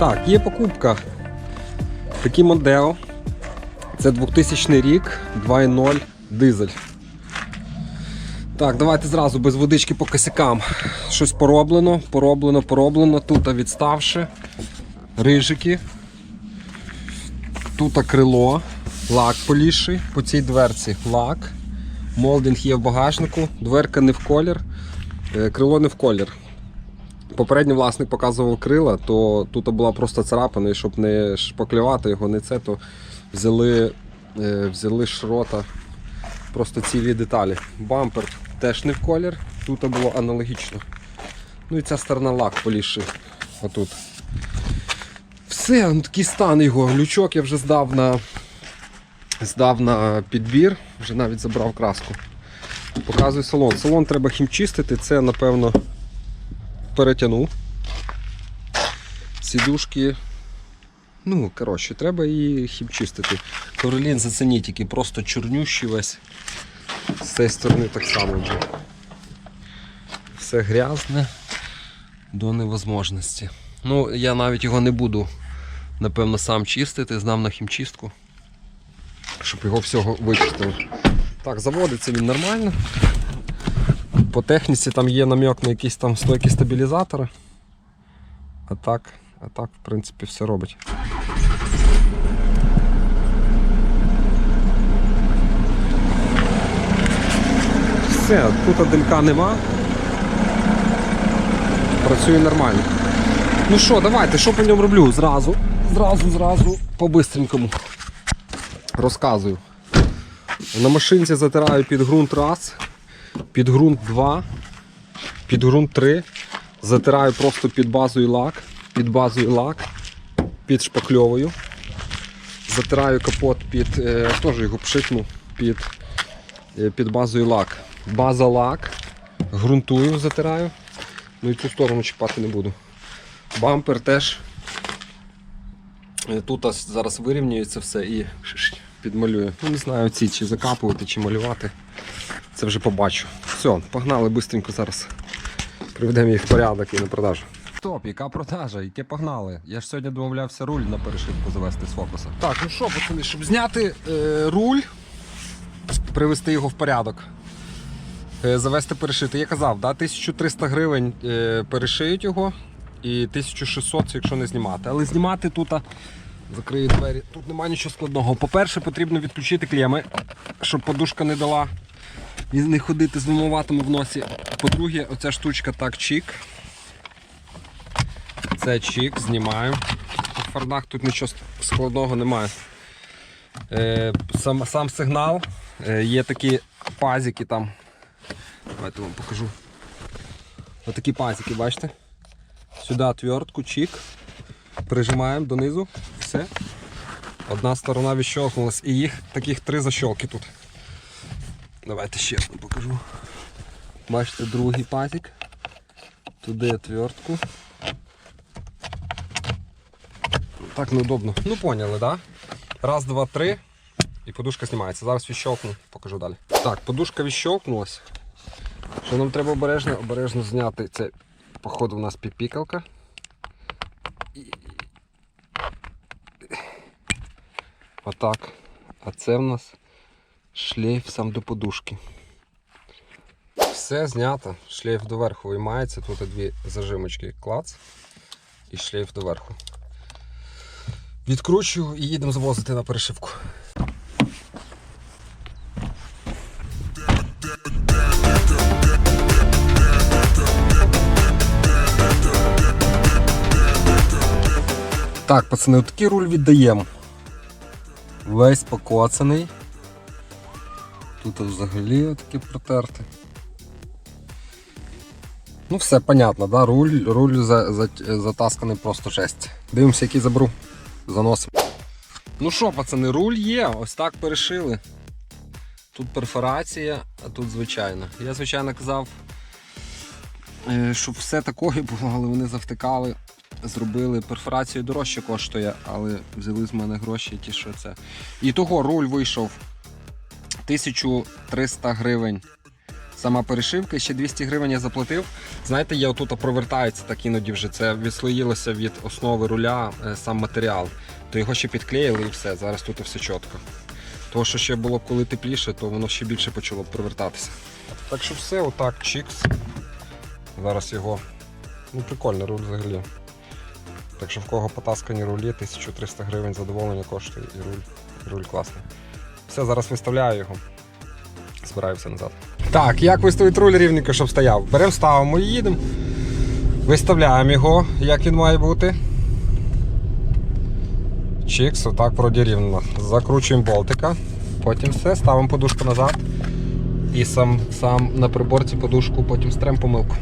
Так, є покупка. Такий Мондео. Це 2000 рік, 2.0 дизель. Так, давайте зразу без водички по косякам. Щось пороблено, пороблено, пороблено. Тут відставши. Рижики. Тут крило, лак поліший по цій дверці. Лак. Молдинг є в багажнику, дверка не в колір, е, крило не в колір. Попередній власник показував крила, то тут була просто царапина, і щоб не шпаклювати його, не це, то взяли, е, взяли шрота просто цілі деталі. Бампер теж не в колір, тут було аналогічно. Ну і ця сторона лак поліший. Отут. Все, ну, такий стан його. Лючок я вже здав на, здав на підбір, вже навіть забрав краску. Показую салон. Салон треба хімчистити, це напевно перетягнув. Сідушки. Ну, коротше, треба її хімчистити. Ковролін зацініть, який просто чорнющий весь. З цієї сторони так само вже. Все грязне до невозможності. Ну, я навіть його не буду, напевно, сам чистити, здам на хімчистку, щоб його всього вичистили. Так, заводиться він нормально. По техніці там є намек на якісь там стойки стабілізатора. А так, а так, в принципі, все робить. Все, тут димка нема. Працює нормально. Ну що, давайте, що по ньому роблю? Зразу, зразу, зразу, по-бистренькому. Розказую. На машинці затираю під ґрунт раз, під ґрунт 2, під ґрунт 3. Затираю просто під базою лак, під базою лак, під шпакльовою. Затираю капот під, е, теж його пшикну під, е, під базою лак. База лак, ґрунтую, затираю. Ну і цю сторону чіпати не буду. Бампер теж. Е, Тут зараз вирівнюється все і підмалюю. Ну не знаю ці чи закапувати, чи малювати. Це вже побачу. Все, погнали швидко зараз. Приведемо їх в порядок і на продажу. Стоп, яка продажа? Яке погнали? Я ж сьогодні домовлявся руль на перешивку завести з фокуса. Так, ну що, пацани, щоб зняти е, руль, привести його в порядок. Е, завести перешити. Я казав, да, 1300 гривень е, перешиють його і 1600, якщо не знімати. Але знімати тут, закрию двері, тут немає нічого складного. По-перше, потрібно відключити клеми, щоб подушка не дала і не ходити з вимиватими в носі. По-друге, оця штучка так чик. Це чик, знімаємо. В фардах тут нічого складного немає. Е, сам, сам сигнал, е, є такі пазики там. Давайте вам покажу. Отакі пазики, бачите? Сюди отвертку, чик. Прижимаємо донизу. Все. Одна сторона відщолкнулась. І їх таких три защолки тут. Давайте ще одну покажу. Бачите, другий пазик. Туди отвертку. Так неудобно. Ну поняли? Да? Раз, два, три. І подушка знімається. Зараз відщолкну, покажу далі. Так, подушка відщолкнулась. Що нам треба обережно, обережно зняти. Це, походу, у нас піпікалка. Отак. А це в нас шлейф сам до подушки. Все знято. Шлейф доверху виймається. Тут дві зажимочки клац і шлейф доверху. Відкручую і їдемо звозити на перешивку. Так, пацани, такий руль віддаємо. Весь покоцаний. Тут взагалі таке протерте. Ну все, понятно, да? руль, руль за, за, затасканий просто жесть. Дивимося, який заберу. Заносимо. Ну що, пацани, руль є, ось так перешили. Тут перфорація, а тут звичайна. Я, звичайно, казав, е, щоб все такое було, але вони завтикали, зробили. Перфорацію дорожче коштує, але взяли з мене гроші ті, що це. І того руль вийшов 1300 гривень Сама перешивка, ще 200 гривень я заплатив. Знаєте, я отут провертається так іноді вже. Це відслоїлося від основи руля е, сам матеріал. То його ще підклеїли і все. Зараз тут все чітко. Того, що ще було коли тепліше, то воно ще більше почало провертатися. Так що все, отак, чікс. Зараз його. Ну, прикольний руль взагалі. Так що в кого потаскані рулі, 1300 гривень задоволення коштує і руль, і руль класний. Все, зараз виставляю його. Збираю все назад. Так, як виставити руль рівненько, щоб стояв? Беремо, ставимо і їдемо. Виставляємо його, як він має бути. Чікс, отак вроді рівно. Закручуємо болтика. Потім все, ставимо подушку назад. І сам, сам на приборці подушку, потім стрем помилку.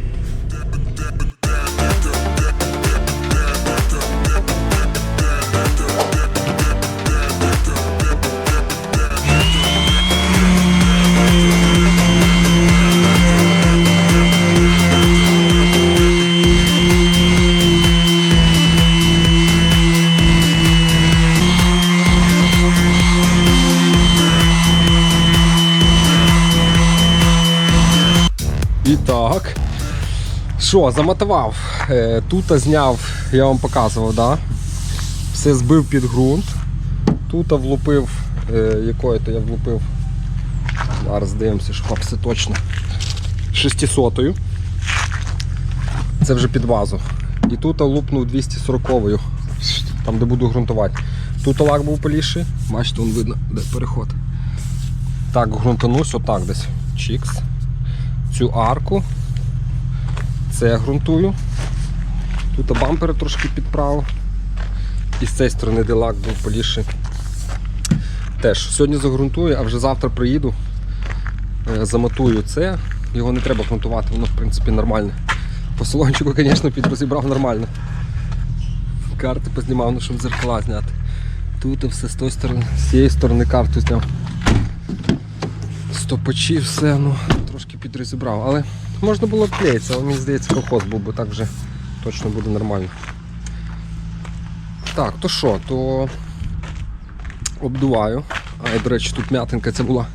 Що, замотивав. Е, Тут зняв, я вам показував, да? все збив під ґрунт. Тут влупив, е, якою то я влупив. Зараз дивимося, щоб все точно. 600 Це вже під базу. І тут лупнув 240-ю, там де буду ґрунтувати. Тут лак був поліший, бачите, вон видно, де переход. Так, ґрунтанусь, отак десь. Чікс цю арку. Це я ґрунтую. Тут бампери трошки підправив. І з цієї сторони, де лак був поліший. Теж сьогодні загрунтую, а вже завтра приїду, е, замотую це. Його не треба ґрунтувати, воно в принципі нормальне. По салончику, звісно, підрозібрав нормально. Карти познімав, ну щоб зеркала зняти. Тут все з тої сторони, з цієї сторони карту зняв. Стопачі, все, ну, трошки підрозібрав. Але можна було б клеїтися, але мені здається, колхоз був би так вже точно буде нормально. Так, то що, то обдуваю. А, і, до речі, тут м'ятинка ця була.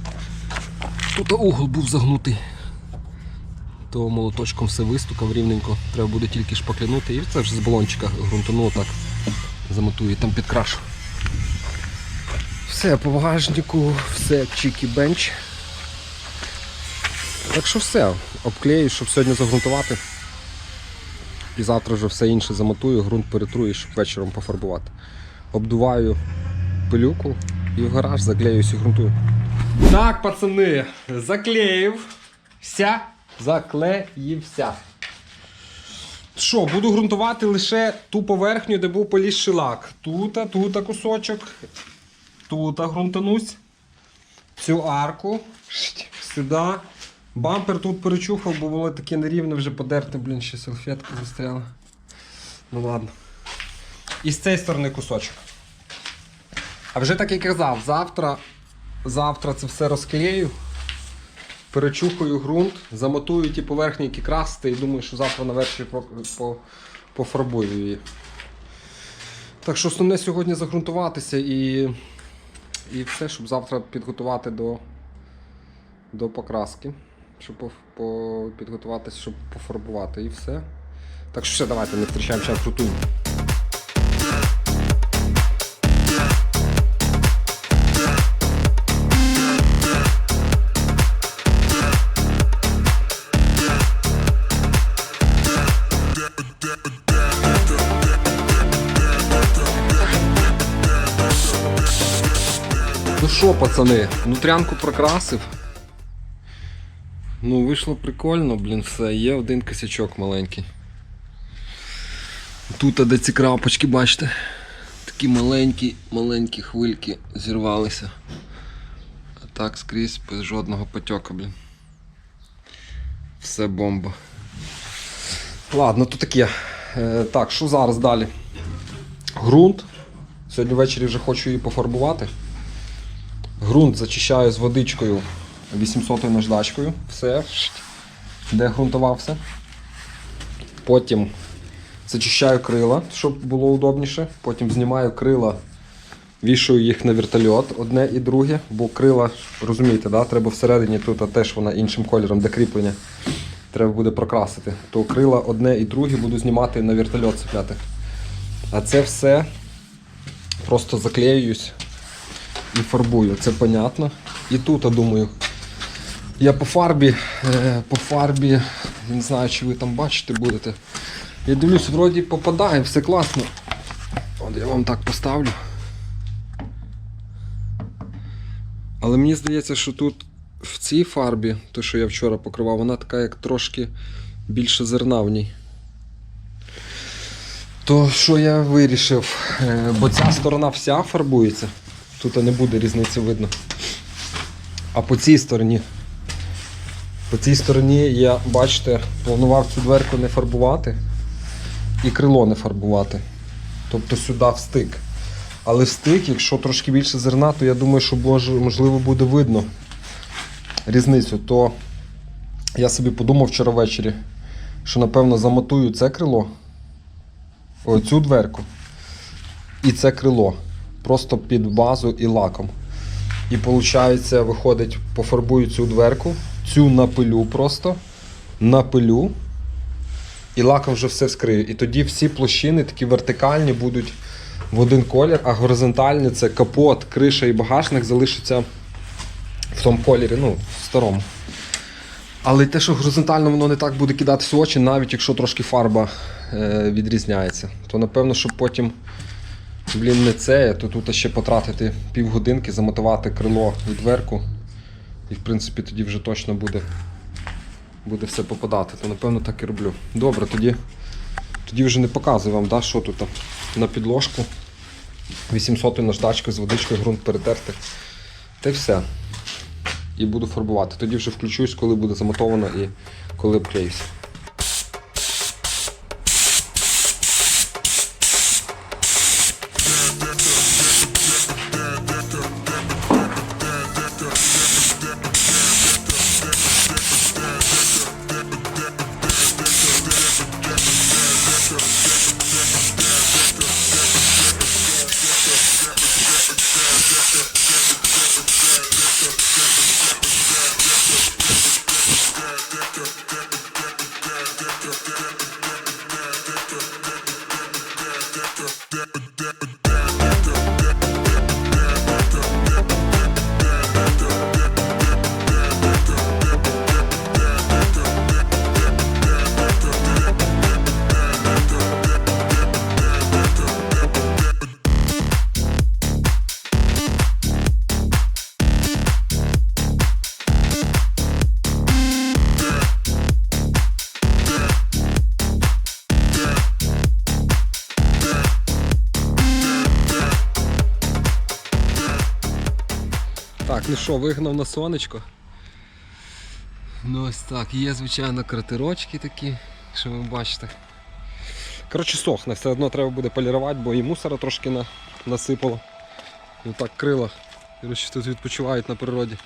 Тут угол був загнутий. То молоточком все вистукав рівненько. Треба буде тільки шпаклянути. І це вже з балончика ґрунтану так замотую, там підкрашу. Все, по багажнику, все чікі-бенч. Так що все, обклею, щоб сьогодні загрунтувати. І завтра вже все інше замотую, ґрунт перетрую, щоб вечором пофарбувати. Обдуваю пилюку і в гараж заклеюсь і ґрунтую. Так, пацани, заклеївся. Заклеївся. Що, буду ґрунтувати лише ту поверхню, де був полізший лак. Тут, тут кусочок. Тут ґрунтанусь. Цю арку. Сюди. Бампер тут перечухав, бо було таке нерівне вже подерте, блін, ще салфетка застряла. Ну ладно. І з цієї сторони кусочок. А вже так і казав, завтра, завтра це все розклею, перечухаю ґрунт, замотую ті поверхні, які красти, і думаю, що завтра на вечір по, по, пофарбую її. Так що основне сьогодні загрунтуватися і, і все, щоб завтра підготувати до, до покраски. Щоб по, по, підготуватися, щоб пофарбувати і все. Так що все, давайте не втрачаємо час готуємо. Ну що, пацани, внутрянку прокрасив. Ну, вийшло прикольно, блін, все. Є один косячок маленький. Тут, де ці крапочки, бачите, такі маленькі, маленькі хвильки зірвалися. А так скрізь без жодного потьока, блін. Все бомба. Ладно, то таке. Е, так, що зараз далі? Грунт. Сьогодні ввечері вже хочу її пофарбувати. Грунт зачищаю з водичкою 800 наждачкою. Все, де ґрунтувався. Потім зачищаю крила, щоб було удобніше. Потім знімаю крила Вішаю їх на вертольот, одне і друге, бо крила, розумієте, да? треба всередині тут теж вона іншим кольором, де кріплення. Треба буде прокрасити. То крила одне і друге буду знімати на вертольот цепляти. А це все просто заклеююсь і фарбую. Це понятно. І тут, я думаю, я по фарбі, е, по фарбі, не знаю, чи ви там бачите будете. Я дивлюсь, вроді попадає, все класно. От я вам так поставлю. Але мені здається, що тут в цій фарбі, то що я вчора покривав, вона така як трошки більше зерна в ній. То що я вирішив? Е, Бо ця сторона вся фарбується. Тут не буде різниці видно. А по цій стороні. По цій стороні я, бачите, планував цю дверку не фарбувати і крило не фарбувати. Тобто сюди встик. Але встик, якщо трошки більше зерна, то я думаю, що можливо буде видно різницю. То я собі подумав вчора ввечері, що напевно замотую це крило, о, цю дверку і це крило. Просто під базу і лаком. І виходить, виходить, пофарбую цю дверку, цю напилю просто, напилю, і лаком вже все скрию. І тоді всі площини такі вертикальні будуть в один колір, а горизонтальні це капот, криша і багажник залишаться в тому кольорі, ну, в старому. Але те, що горизонтально воно не так буде кидатися в очі, навіть якщо трошки фарба е, відрізняється, то напевно, щоб потім блін, не це, то тут ще потратити півгодинки, замотувати крило і дверку. І в принципі тоді вже точно буде, буде все попадати. То напевно так і роблю. Добре, тоді, тоді вже не показую вам, да, що тут там на підложку. 800 наждачка з водичкою, ґрунт перетерти. Та й все. І буду фарбувати. Тоді вже включусь, коли буде замотовано і коли обклеюсь. Ну що, вигнав на сонечко. Ну ось так, є, звичайно, кратирочки такі, що ви бачите. Коротше, сохне, все одно треба буде полірувати, бо і мусора трошки на, насипало. І так крила. Коротше, тут відпочивають на природі.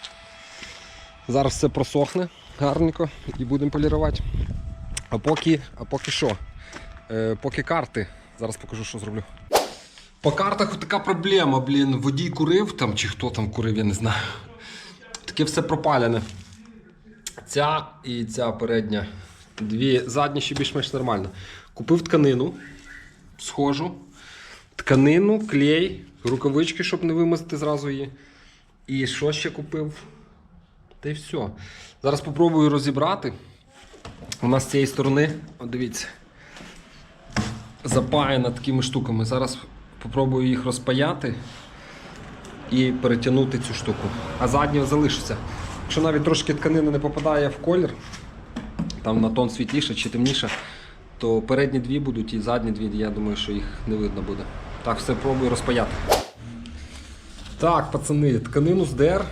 Зараз все просохне гарненько і будемо полірувати. А поки, а поки що? Е, поки карти. Зараз покажу, що зроблю. По картах така проблема, блін. Водій курив там, чи хто там курив, я не знаю. Таке все пропалене. Ця і ця передня. Дві задні ще більш-менш нормально. Купив тканину, схожу. Тканину, клей, рукавички, щоб не вимазати зразу її. І що ще купив? Та й все. Зараз спробую розібрати. У нас з цієї сторони, от дивіться, запаяна такими штуками. Зараз попробую їх розпаяти і перетягнути цю штуку. А задня залишиться. Якщо навіть трошки тканина не попадає в колір, там на тон світліше чи темніше, то передні дві будуть і задні дві, я думаю, що їх не видно буде. Так, все пробую розпаяти. Так, пацани, тканину здер.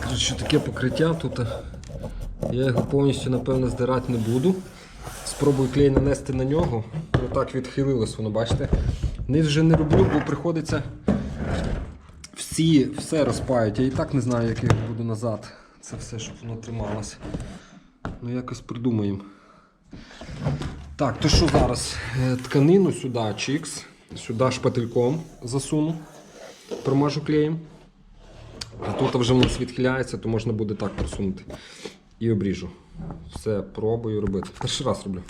Кажуть, що таке покриття тут. Я його повністю, напевно, здирати не буду. Спробую клей нанести на нього. Отак відхилилось воно, бачите? Низ вже не роблю, бо приходиться всі, все розпають. Я і так не знаю, як я буду назад. Це все, щоб воно трималося. Ну якось придумаємо. Так, то що зараз? Е, Тканину сюди чікс, сюди шпательком засуну. промажу клеєм. А тут вже в нас відхиляється, то можна буде так просунути. І обріжу. Все, пробую робити. Перший раз роблю.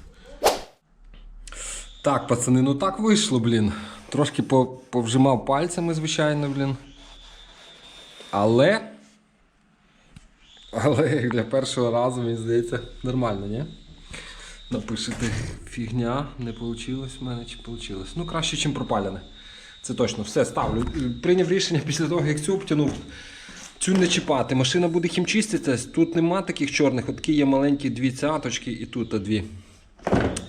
Так, пацани, ну так вийшло, блін. Трошки повжимав пальцями, звичайно, блін. Але. Але для першого разу, мені здається, нормально, ні? Напишете фігня, не вийшло в мене чи вийшло. Ну, краще, ніж пропалене. Це точно, все ставлю. Прийняв рішення після того, як цю обтянув. Цю не чіпати. Машина буде хімчиститися. Тут нема таких чорних, от такі є маленькі дві цяточки і тут дві.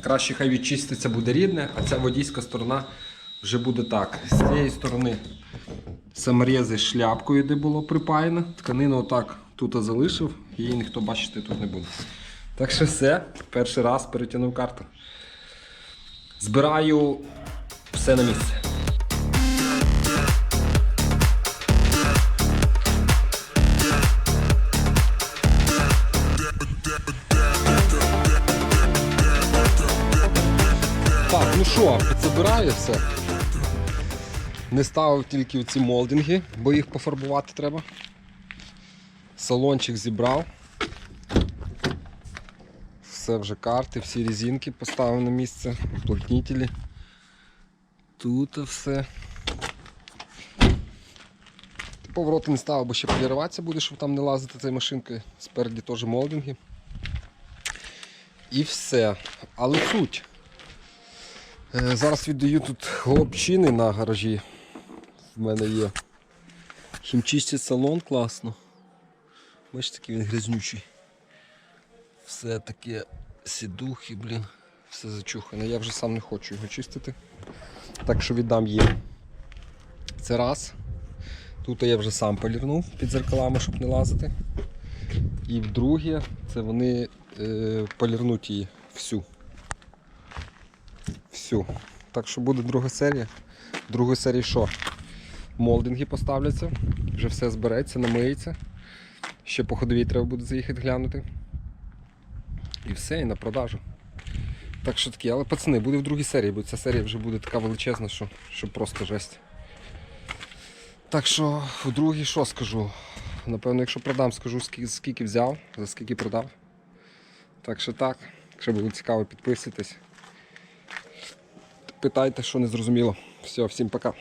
Краще хай відчиститься буде рідне, а ця водійська сторона вже буде так. З цієї сторони саморези з шляпкою, де було припаяно. Тканину отак тут залишив, її ніхто бачити тут не буде. Так що все, перший раз перетягнув карту. Збираю все на місце. Що, підзабираю все. Не ставив тільки ці молдинги, бо їх пофарбувати треба. Салончик зібрав. Все вже карти, всі резинки поставив на місце, уплотнителі. Тут все. Повороти не ставив, бо ще поліруватися буде, щоб там не лазити цією машинкою. Спереді теж молдинги. І все. Але суть. Е, Зараз віддаю тут хлопчини на гаражі. В мене є. Хімчистять салон класно. Бачите, такий він грязнючий. Все таке сідухи, блін, все зачухане. Я вже сам не хочу його чистити. Так що віддам їм. Це раз. Тут я вже сам полірнув під зеркалами, щоб не лазити. І вдруге, це вони е, полірнуть її всю. Всю. Так що буде друга серія. В другій серії що? Молдинги поставляться, вже все збереться, намиється. Ще по ходовій треба буде заїхати глянути. І все, і на продажу. Так що таке, але пацани, буде в другій серії, бо ця серія вже буде така величезна, що, що просто жесть. Так що в другій що скажу? Напевно, якщо продам, скажу скільки, скільки взяв, за скільки продав. Так що так, якщо було цікаво, підписуйтесь. Питайте, що не зрозуміло. Все, всім пока.